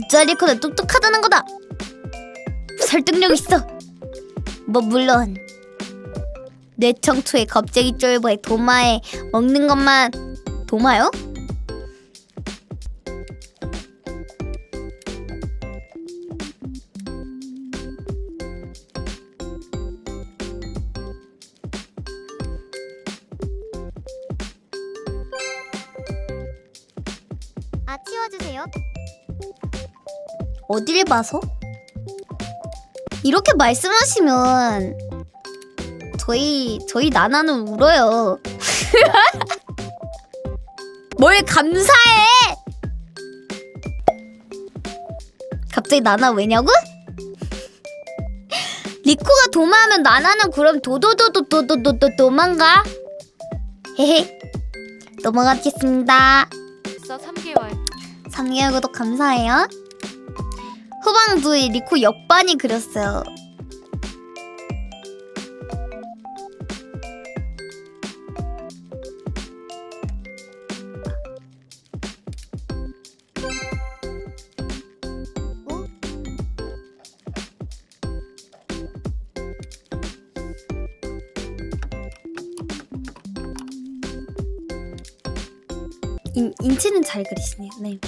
진짜 리코는 똑똑하다는 거다. 설득력 있어. 뭐 물론 뇌청초에 겁쟁이 쫄보에 도마에 먹는 것만 도마요? 아 치워주세요. 어딜 봐서? 이렇게 말씀하시면 저희 저희 나나는 울어요. 뭘 감사해? 갑자기 나나 왜냐고? 리코가 도마하면 나나는 그럼 도도도도도도도 도망가? 헤헤 넘어가겠습니다. 있어 3개월 3개월 구독 감사해요. 후방두에 리코 역반이 그렸어요. 인, 인치는 잘 그리시네요. 네.